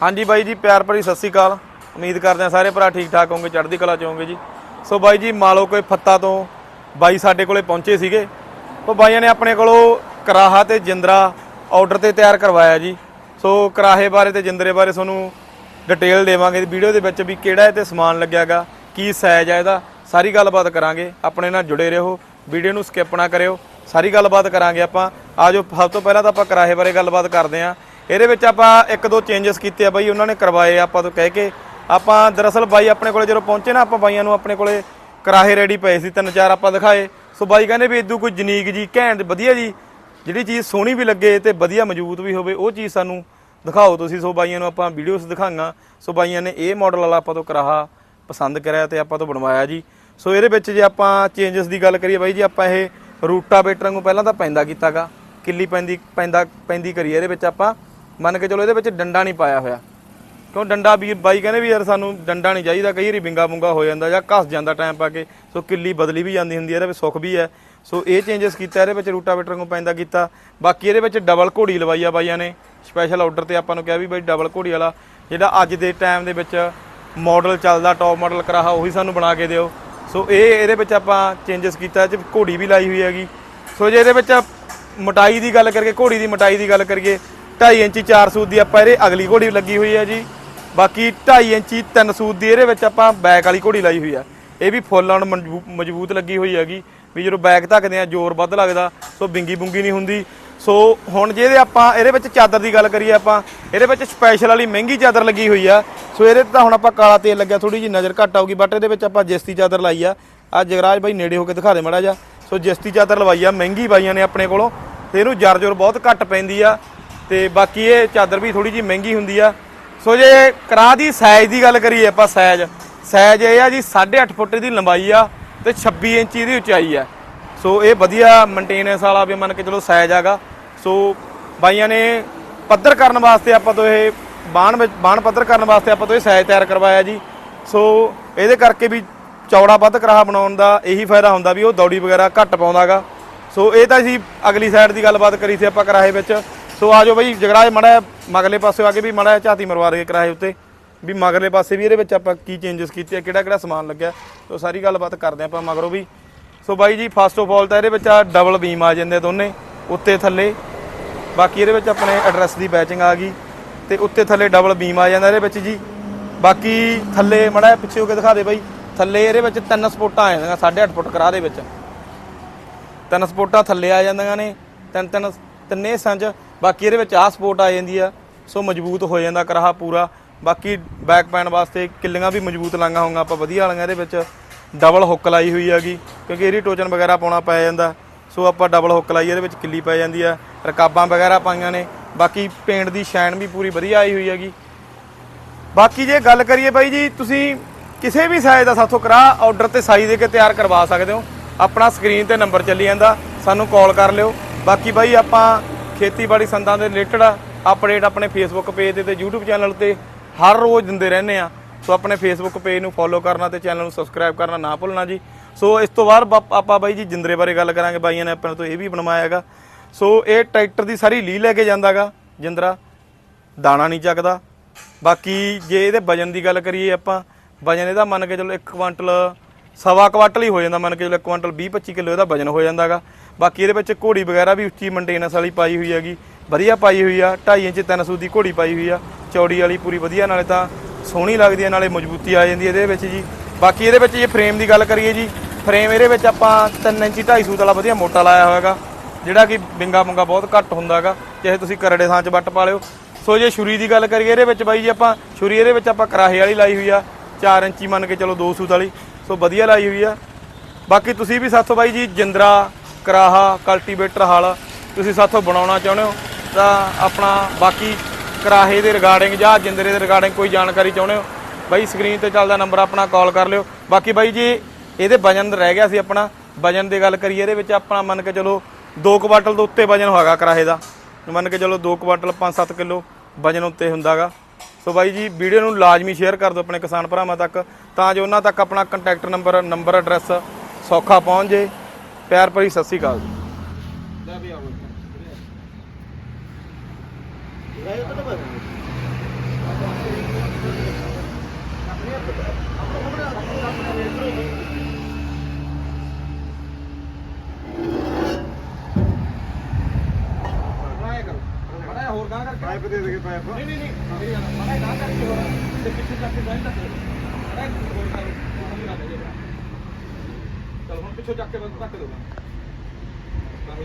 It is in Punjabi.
ਹਾਂਜੀ ਬਾਈ ਜੀ, ਪਿਆਰ ਭਰੀ ਸਤਿ ਸ੍ਰੀ ਅਕਾਲ। ਉਮੀਦ ਕਰਦੇ ਆ ਸਾਰੇ ਭਰਾ ਠੀਕ ਠਾਕ ਹੋਵੋਗੇ ਚੜ੍ਹਦੀ ਕਲਾ ਚ ਹੋਵੋਗੇ ਜੀ। ਸੋ ਬਾਈ ਜੀ ਮਾਲੋ ਕੋਈ ਫੱਤਾ ਤੋਂ ਬਾਈ ਸਾਡੇ ਕੋਲੇ ਪਹੁੰਚੇ ਸੀਗੇ। ਉਹ ਬਾਈਆਂ ਨੇ ਆਪਣੇ ਕੋਲੋਂ ਕਰਾਹਾ ਤੇ ਜਿੰਦਰਾ ਆਰਡਰ ਤੇ ਤਿਆਰ ਕਰਵਾਇਆ ਜੀ। ਸੋ ਕਰਾਹੇ ਬਾਰੇ ਤੇ ਜਿੰਦਰੇ ਬਾਰੇ ਤੁਹਾਨੂੰ ਡਿਟੇਲ ਦੇਵਾਂਗੇ। ਵੀਡੀਓ ਦੇ ਵਿੱਚ ਵੀ ਕਿਹੜਾ ਇਹ ਤੇ ਸਮਾਨ ਲੱਗਿਆਗਾ, ਕੀ ਸਾਈਜ਼ ਆ ਇਹਦਾ, ਸਾਰੀ ਗੱਲਬਾਤ ਕਰਾਂਗੇ। ਆਪਣੇ ਨਾਲ ਜੁੜੇ ਰਹੋ, ਵੀਡੀਓ ਨੂੰ ਸਕਿਪ ਨਾ ਕਰਿਓ। ਸਾਰੀ ਗੱਲਬਾਤ ਕਰਾਂਗੇ ਆਪਾਂ। ਆਜੋ, ਸਭ ਤੋਂ ਪਹਿਲਾਂ ਤਾਂ ਆਪਾਂ ਕਰਾਹੇ ਬਾਰੇ ਗੱਲਬਾਤ ਕਰਦੇ ਆਂ ਇਹਦੇ ਵਿੱਚ ਆਪਾਂ ਇੱਕ ਦੋ ਚੇਂਜਸ ਕੀਤੇ ਆ ਬਾਈ, ਉਹਨਾਂ ਨੇ ਕਰਵਾਏ ਆਪਾਂ ਤੋਂ ਕਹਿ ਕੇ। ਆਪਾਂ ਦਰਅਸਲ ਬਾਈ ਆਪਣੇ ਕੋਲੇ ਜਦੋਂ ਪਹੁੰਚੇ ਨਾ, ਆਪਾਂ ਬਾਈਆਂ ਨੂੰ ਆਪਣੇ ਕੋਲੇ ਕਰਾਹੇ ਰੈਡੀ ਪਏ ਸੀ, ਤਿੰਨ ਚਾਰ ਆਪਾਂ ਦਿਖਾਏ। ਸੋ ਬਾਈ ਕਹਿੰਦੇ ਵੀ ਇਦੋਂ ਕੋਈ ਜਨੀਕ ਜੀ, ਘੈਂਟ, ਵਧੀਆ ਜੀ, ਜਿਹੜੀ ਚੀਜ਼ ਸੋਹਣੀ ਵੀ ਲੱਗੇ ਤੇ ਵਧੀਆ ਮਜ਼ਬੂਤ ਵੀ ਹੋਵੇ, ਉਹ ਚੀਜ਼ ਸਾਨੂੰ ਦਿਖਾਓ ਤੁਸੀਂ। ਸੋ ਬਾਈਆਂ ਨੂੰ ਆਪਾਂ ਵੀਡੀਓਸ ਦਿਖਾਈਆਂ ਸੋ ਬਾਈਆਂ ਨੇ ਇਹ ਮਾਡਲ ਵਾਲਾ ਆਪਾਂ ਤੋਂ ਕਰਾਹਾ ਪਸੰਦ ਕਰਿਆ ਤੇ ਆਪਾਂ ਤੋਂ ਬਣਵਾਇਆ ਜੀ। ਸੋ ਇਹਦੇ ਵਿੱਚ ਜੇ ਆਪਾਂ ਚੇਂਜਸ ਦੀ ਗੱਲ ਕਰੀਏ ਬਾਈ ਜੀ, ਆਪਾਂ ਇਹ ਰੂਟਾਵੇਟਰ ਨੂੰ ਪਹਿਲਾਂ ਤਾਂ ਪੈਂਦਾ ਕੀਤਾਗਾ। ਕਿੱਲੀ ਪੈਂਦੀ, ਪੈਂਦਾ, ਪੈਂਦੀ ਕਰੀਏ। ਇਹਦੇ ਵਿੱਚ ਆਪਾਂ ਮੰਨ ਕੇ ਚਲੋ ਇਹਦੇ ਵਿੱਚ ਡੰਡਾ ਨਹੀਂ ਪਾਇਆ ਹੋਇਆ। ਕਿਉਂ ਡੰਡਾ ਵੀ ਬਾਈ ਕਹਿੰਦੇ ਵੀ ਯਾਰ ਸਾਨੂੰ ਡੰਡਾ ਨਹੀਂ ਚਾਹੀਦਾ, ਕਈ ਵਾਰੀ ਬਿੰਗਾ ਬੁੰਗਾ ਹੋ ਜਾਂਦਾ ਜਾਂ ਘਸ ਜਾਂਦਾ ਟਾਈਮ ਪਾ ਕੇ, ਸੋ ਕਿੱਲੀ ਬਦਲੀ ਵੀ ਜਾਂਦੀ ਹੁੰਦੀ ਹੈ, ਇਹਦੇ ਵਿੱਚ ਸੁੱਖ ਵੀ ਹੈ। ਸੋ ਇਹ ਚੇਂਜਸ ਕੀਤਾ, ਇਹਦੇ ਵਿੱਚ ਰੂਟਾਵੇਟਰ ਨੂੰ ਪੈਂਦਾ ਕੀਤਾ। ਬਾਕੀ ਇਹਦੇ ਵਿੱਚ ਡਬਲ ਘੋੜੀ ਲਵਾਈ ਆ ਬਾਈਆਂ ਨੇ। ਸਪੈਸ਼ਲ ਆਰਡਰ ਤੇ ਆਪਾਂ ਨੂੰ ਕਿਹਾ ਵੀ ਬਾਈ ਡਬਲ ਘੋੜੀ ਵਾਲਾ, ਜਿਹੜਾ ਅੱਜ ਦੇ ਟਾਈਮ ਦੇ ਵਿੱਚ ਮਾਡਲ ਚੱਲਦਾ ਟੌਪ ਮਾਡਲ ਕਰਾਹਾ, ਉਹੀ ਸਾਨੂੰ ਬਣਾ ਕੇ ਦਿਓ। ਸੋ ਇਹ ਇਹਦੇ ਵਿੱਚ ਆਪਾਂ ਚੇਂਜਸ ਕੀਤਾ, ਇਹ 'ਚ ਘੋੜੀ ਵੀ ਲਾਈ ਹੋਈ ਹੈਗੀ। ਸੋ ਜੇ ਇਹਦੇ ਵਿੱਚ ਮਟਾਈ ਦੀ ਗੱਲ ਕਰੀਏ, ਘੋੜੀ ਦੀ ਮਟਾਈ ਦੀ ਗੱਲ ਕਰੀਏ 2.5 ਇੰਚੀ 4 ਸੂਤ ਦੀ ਆਪਾਂ ਇਹਦੇ ਅਗਲੀ ਘੋੜੀ ਲੱਗੀ ਹੋਈ ਹੈ ਜੀ। ਬਾਕੀ 2.5 ਇੰਚੀ 3 ਸੂਤ ਦੀ ਇਹਦੇ ਵਿੱਚ ਆਪਾਂ ਬੈਕ ਵਾਲੀ ਘੋੜੀ ਲਾਈ ਹੋਈ ਆ। ਇਹ ਵੀ ਫੁੱਲ ਆਉਣ ਮਜ਼ਬੂ- ਮਜ਼ਬੂਤ ਲੱਗੀ ਹੋਈ ਹੈਗੀ। ਵੀ ਜਦੋਂ ਬੈਕ ਧੱਕਦੇ ਆ, ਜ਼ੋਰ ਵੱਧ ਲੱਗਦਾ, ਸੋ ਬਿੰਗੀ ਬੁੰਗੀ ਨਹੀਂ ਹੁੰਦੀ। ਸੋ ਹੁਣ ਜਿਹਦੇ ਆਪਾਂ, ਇਹਦੇ ਵਿੱਚ ਚਾਦਰ ਦੀ ਗੱਲ ਕਰੀਏ ਆਪਾਂ, ਇਹਦੇ ਵਿੱਚ ਸਪੈਸ਼ਲ ਵਾਲੀ ਮਹਿੰਗੀ ਚਾਦਰ ਲੱਗੀ ਹੋਈ ਆ। ਸੋ ਇਹਦੇ ਤੇ ਤਾਂ ਹੁਣ ਆਪਾਂ ਕਾਲਾ ਤੇਲ ਲੱਗਿਆ ਥੋੜੀ ਜਿਹੀ ਨਜ਼ਰ ਘੱਟ ਆਊਗੀ ਬਟ ਇਹਦੇ ਵਿੱਚ ਆਪਾਂ ਜਿਸਤੀ ਚਾਦਰ ਲਾਈ ਆ। ਆ ਜਗਰਾਜ ਬਾਈ ਨੇੜੇ ਹੋ ਕੇ ਦਿਖਾ ਦੇ ਮੜਾ ਜਾ ਸੋ ਜਿਸਤੀ ਚਾਦਰ ਲਵਾਈ ਆ, ਮਹਿੰਗੀ ਬਾਈਆਂ ਨੇ ਆਪਣੇ ਕੋਲੋਂ। ਤੇ ਇਹਨੂੰ ਜਰ ਜੋਰ ਬਹੁਤ ਘੱਟ ਪੈਂਦੀ ਆ। ਤੇ ਬਾਕੀ ਇਹ ਚਾਦਰ ਵੀ ਥੋੜੀ ਜਿਹੀ ਮਹਿੰਗੀ ਹੁੰਦੀ ਆ। ਸੋ ਜੇ ਕਰਾ ਦੀ ਸਾਈਜ਼ ਦੀ ਗੱਲ ਕਰੀਏ ਆਪਾਂ ਸਾਈਜ਼ ਸਾਈਜ਼ ਇਹ ਆ ਜੀ 8.5 ਫੁੱਟ ਦੀ ਲੰਬਾਈ ਆ ਤੇ 26 ਇੰਚ ਦੀ ਉਚਾਈ ਆ। ਸੋ ਇਹ ਵਧੀਆ ਮੇਨਟੇਨੈਂਸ ਵਾਲਾ ਵੀ ਮੰਨ ਕੇ ਚਲੋ ਸਾਈਜ਼ ਆਗਾ ਸੋ ਬਾਈਆਂ ਨੇ ਪੱਧਰ ਕਰਨ ਵਾਸਤੇ ਆਪਾਂ ਤੋਂ ਇਹ ਬਾਣ ਵਿੱਚ, ਬਾਣ ਪੱਧਰ ਕਰਨ ਵਾਸਤੇ ਆਪਾਂ ਤੋਂ ਇਹ ਸਾਈਜ਼ ਤਿਆਰ ਕਰਵਾਇਆ ਜੀ। ਸੋ ਇਹਦੇ ਕਰਕੇ ਵੀ ਚੌੜਾ ਵੱਧ ਕਰਾਹਾ ਬਣਾਉਣ ਦਾ ਇਹੀ ਫਾਇਦਾ ਹੁੰਦਾ ਵੀ ਉਹ ਦੌੜੀ ਵਗੈਰਾ ਘੱਟ ਪਾਉਂਦਾਗਾ ਸੋ ਇਹ ਤਾਂ ਅਸੀਂ ਅਗਲੀ ਸਾਈਡ ਦੀ ਗੱਲਬਾਤ ਕਰੀ ਸੀ ਆਪਾਂ ਕਰਾਹੇ ਵਿੱਚ। ਸੋ ਆਜੋ ਬਈ, ਜਗਰਾਜ ਮੜਾ ਮਗਲੇ ਪਾਸੇ ਆ ਕੇ ਵੀ ਮੜਾ ਝਾਤੀ ਮਰਵਾ ਦੇ ਕਿਰਾਏ ਉੱਤੇ। ਵੀ ਮਗਲੇ ਪਾਸੇ ਵੀ ਇਹਦੇ ਵਿੱਚ ਆਪਾਂ ਕੀ ਚੇਂਜਸ ਕੀਤੇ ਆ ਕਿਹੜਾ ਕਿਹੜਾ ਸਮਾਨ ਲੱਗਿਆ। ਸੋ ਸਾਰੀ ਗੱਲਬਾਤ ਕਰਦੇ ਆਪਾਂ ਮਗਰੋਂ ਵੀ। ਸੋ ਬਾਈ ਜੀ ਫਸਟ ਆਫ ਆਲ ਤਾਂ ਇਹਦੇ ਵਿੱਚ ਆ ਡਬਲ ਬੀਮ ਆ ਜਾਂਦੇ ਦੋਨੇ, ਉੱਤੇ ਥੱਲੇ। ਬਾਕੀ ਇਹਦੇ ਵਿੱਚ ਆਪਣੇ ਐਡਰੈਸ ਦੀ ਬੈਚਿੰਗ ਆ ਗਈ ਤੇ ਉੱਤੇ ਥੱਲੇ ਡਬਲ ਬੀਮ ਆ ਜਾਂਦਾ ਇਹਦੇ ਵਿੱਚ ਜੀ। ਬਾਕੀ ਥੱਲੇ ਮੜਾ ਪਿੱਛੇ ਹੋ ਕੇ ਦਿਖਾ ਦੇ ਬਾਈ। ਥੱਲੇ ਇਹਦੇ ਵਿੱਚ ਤਿੰਨ ਸਪੋਟਾਂ ਆ ਜਾਂਦੀਆਂ 8.5 ਫੁੱਟ ਕਰਾ ਦੇ ਵਿੱਚ। ਤਿੰਨ ਸਪੋਟਾਂ ਥੱਲੇ ਆ ਜਾਂਦੀਆਂ ਨੇ ਤਿੰਨ ਤਿੰਨ ਤਿੰਨੇ ਸੰਜ ਬਾਕੀ ਇਹਦੇ ਵਿੱਚ ਆਹ ਸਪੋਰਟ ਆ ਜਾਂਦੀ ਆ, ਸੋ ਮਜ਼ਬੂਤ ਹੋ ਜਾਂਦਾ ਕਰਾਹਾ ਪੂਰਾ। ਬਾਕੀ ਬੈਕ ਪੈਣ ਵਾਸਤੇ ਕਿੱਲੀਆਂ ਵੀ ਮਜ਼ਬੂਤ ਲਾਂਗਾ ਹੋਊਗਾ ਆਪਾਂ ਵਧੀਆ ਵਾਲੀਆਂ ਇਹਦੇ ਵਿੱਚ ਡਬਲ ਹੁੱਕ ਲਾਈ ਹੋਈ ਹੈਗੀ, ਕਿਉਂਕਿ ਇਹਦੀ ਟੋਚਨ ਵਗੈਰਾ ਪਾਉਣਾ ਪੈ ਜਾਂਦਾ, ਸੋ ਆਪਾਂ ਡਬਲ ਹੁੱਕ ਲਾਈ, ਇਹਦੇ ਵਿੱਚ ਕਿੱਲੀ ਪੈ ਜਾਂਦੀ ਆ, ਰਕਾਬਾਂ ਵਗੈਰਾ ਪਾਈਆਂ ਨੇ, ਬਾਕੀ ਪੇਂਟ ਦੀ ਸ਼ਾਈਨ ਵੀ ਪੂਰੀ ਵਧੀਆ ਆਈ ਹੋਈ ਹੈਗੀ। ਬਾਕੀ ਜੇ ਗੱਲ ਕਰੀਏ ਬਾਈ ਜੀ, ਤੁਸੀਂ ਕਿਸੇ ਵੀ ਸਾਈਜ਼ ਦਾ ਸਾਥੋਂ ਕਰਾ ਆਰਡਰ ਤੇ ਸਾਈਜ਼ ਦੇ ਕੇ ਤਿਆਰ ਕਰਵਾ ਸਕਦੇ ਹੋ। ਆਪਣਾ ਸਕਰੀਨ ਤੇ ਨੰਬਰ ਚੱਲੀ ਜਾਂਦਾ, ਸਾਨੂੰ ਕਾਲ ਕਰ ਲਿਓ। ਬਾਕੀ ਬਾਈ ਆਪਾਂ ਖੇਤੀਬਾੜੀ ਸੰਦਾਂ ਦੇ ਰਿਲੇਟਡ ਅਪਡੇਟ ਆਪਣੇ ਫੇਸਬੁੱਕ ਪੇਜ ਤੇ ਤੇ YouTube ਚੈਨਲ ਤੇ ਹਰ ਰੋਜ਼ ਦਿੰਦੇ ਰਹਿੰਦੇ ਆ। ਸੋ ਆਪਣੇ ਫੇਸਬੁੱਕ ਪੇਜ ਨੂੰ ਫੋਲੋ ਕਰਨਾ ਤੇ ਚੈਨਲ ਨੂੰ ਸਬਸਕ੍ਰਾਈਬ ਕਰਨਾ ਨਾ ਭੁੱਲਣਾ ਜੀ। ਸੋ ਇਸ ਤੋਂ ਬਾਅਦ ਬਾ- ਆਪਾਂ ਬਾਈ ਜੀ ਜਿੰਦਰੇ ਬਾਰੇ ਗੱਲ ਕਰਾਂਗੇ। ਬਾਈਆਂ ਨੇ ਆਪਣੇ ਤੋਂ ਇਹ ਵੀ ਬਣਵਾਇਆ ਹੈਗਾ। ਸੋ ਇਹ ਟਰੈਕਟਰ ਦੀ ਸਾਰੀ ਲੀ ਲੈ ਕੇ ਜਾਂਦਾਗਾ ਜਿੰਦਰਾ। ਦਾਣਾ ਨਹੀਂ ਚੱਕਦਾ। ਬਾਕੀ ਜੇ ਇਹਦੇ ਵਜਨ ਦੀ ਗੱਲ ਕਰੀਏ ਆਪਾਂ, ਵਜਨ ਇਹਦਾ ਮੰਨ ਕੇ ਚਲੋ 1 ਕੁਆਂਟਲ ਸਵਾ ਕੁਆਂਟਲ ਹੀ ਹੋ ਜਾਂਦਾ। ਮੰਨ ਕੇ ਚਲੋ 1 ਕੁਆਂਟਲ 20 25 ਕਿਲੋ ਇਹਦਾ ਵਜਨ ਹੋ ਜਾਂਦਾਗਾ ਬਾਕੀ ਇਹਦੇ ਵਿੱਚ ਘੋੜੀ ਵਗੈਰਾ ਵੀ ਉੱਚੀ ਮੇਨਟੇਨੈਂਸ ਵਾਲੀ ਪਾਈ ਹੋਈ ਹੈਗੀ। ਵਧੀਆ ਪਾਈ ਹੋਈ ਆ 2.5 ਇੰਚ 300 ਦੀ ਘੋੜੀ ਪਾਈ ਹੋਈ ਆ। ਚੌੜੀ ਵਾਲੀ ਪੂਰੀ ਵਧੀਆ, ਨਾਲੇ ਤਾਂ ਸੋਹਣੀ ਲੱਗਦੀ ਹੈ ਨਾਲੇ ਮਜ਼ਬੂਤੀ ਆ ਜਾਂਦੀ ਹੈ ਇਹਦੇ ਵਿੱਚ ਜੀ। ਬਾਕੀ ਇਹਦੇ ਵਿੱਚ ਜੇ ਫਰੇਮ ਦੀ ਗੱਲ ਕਰੀਏ ਜੀ ਫਰੇਮ ਇਹਦੇ ਵਿੱਚ ਆਪਾਂ 3 ਇੰਚੀ 250 ਵਾਲਾ ਵਧੀਆ ਮੋਟਾ ਲਾਇਆ ਹੋਇਆਗਾ ਜਿਹੜਾ ਕਿ ਬਿੰਗਾ ਮੁੰਗਾ ਬਹੁਤ ਘੱਟ ਹੁੰਦਾਗਾ ਚਾਹੇ ਤੁਸੀਂ ਕਰੜੇ ਥਾਂ 'ਚ ਵੱਟ ਪਾ ਲਿਓ। ਸੋ ਜੇ ਛੁਰੀ ਦੀ ਗੱਲ ਕਰੀਏ ਇਹਦੇ ਵਿੱਚ ਬਾਈ ਜੀ ਆਪਾਂ, ਛੁਰੀ ਇਹਦੇ ਵਿੱਚ ਆਪਾਂ ਕਰਾਹੇ ਵਾਲੀ ਲਾਈ ਹੋਈ ਆ 4 ਇੰਚੀ ਮੰਨ ਕੇ ਚਲੋ 2 ਸੂਤ ਵਾਲੀ। ਸੋ ਵਧੀਆ ਲਾਈ ਹੋਈ ਆ। ਬਾਕੀ ਤੁਸੀਂ ਵੀ ਸਾਥੋਂ ਬਾਈ ਜੀ ਜਿੰਦਰਾ ਕਰਾਹਾ ਕਲਟੀਵੇਟਰ ਹਲ ਤੁਸੀਂ ਸਾਥੋਂ ਬਣਾਉਣਾ ਚਾਹੁੰਦੇ ਹੋ, ਤਾਂ ਆਪਣਾ ਬਾਕੀ ਕਰਾਹੇ ਦੇ ਰਿਗਾਰਡਿੰਗ ਜਾਂ ਜਿੰਦਰੇ ਦੇ ਰਿਗਾਰਡਿੰਗ ਕੋਈ ਜਾਣਕਾਰੀ ਚਾਹੁੰਦੇ ਹੋ, ਬਾਈ ਸਕਰੀਨ ਤੇ ਚੱਲਦਾ ਨੰਬਰ ਆਪਣਾ ਕਾਲ ਕਰ ਲਿਓ। ਬਾਕੀ ਬਾਈ ਜੀ, ਇਹਦੇ ਵਜਨ ਰਹਿ ਗਿਆ ਸੀ ਆਪਣਾ, ਵਜਨ ਦੀ ਗੱਲ ਕਰੀਏ ਇਹਦੇ ਵਿੱਚ ਆਪਣਾ ਮੰਨ ਕੇ ਚਲੋ 2 ਕੁਆਟਲ ਤੋਂ ਉੱਤੇ ਵਜਨ ਹੋਗਾ ਕਰਾਹੇ ਦਾ। ਮੰਨ ਕੇ ਚਲੋ 2 ਕੁਆਟਲ 5-7 ਕਿਲੋ ਵਜਨ ਉੱਤੇ ਹੁੰਦਾਗਾ। ਸੋ ਬਾਈ ਜੀ, ਵੀਡੀਓ ਨੂੰ ਲਾਜ਼ਮੀ ਸ਼ੇਅਰ ਕਰ ਦਿਓ ਆਪਣੇ ਕਿਸਾਨ ਭਰਾਵਾਂ ਤੱਕ, ਤਾਂ ਜੋ ਉਹਨਾਂ ਤੱਕ ਆਪਣਾ ਕੰਟੈਕਟ ਨੰਬਰ ਨੰਬਰ ਐਡਰੈਸ ਸੌਖਾ ਪਹੁੰਚ ਜੇ ਪਿਆਰ ਭਰੀ ਸਤਿ ਸ੍ਰੀ ਅਕਾਲ ਹੋਰ ਗਾਂ ਕਰਕੇ ਪਾਈਪ ਦੇ ਦੇਗੇ ਪਾਈਪ ਨਹੀਂ ਨਹੀਂ ਨਹੀਂ ਮੈਂ ਗਾਂ ਕਰਕੇ ਹੋਰ ਤੇ ਪਿੱਛੇ ਕਰਕੇ ਜਾਈਂ ਤਾਂ ਹੋਰ ਚਲ ਹੁਣ ਪਿੱਛੋਂ ਚੱਕ ਕੇ ਬਸ ਧੱਕ ਦੇਣਾ ਤਾਂ ਹੀ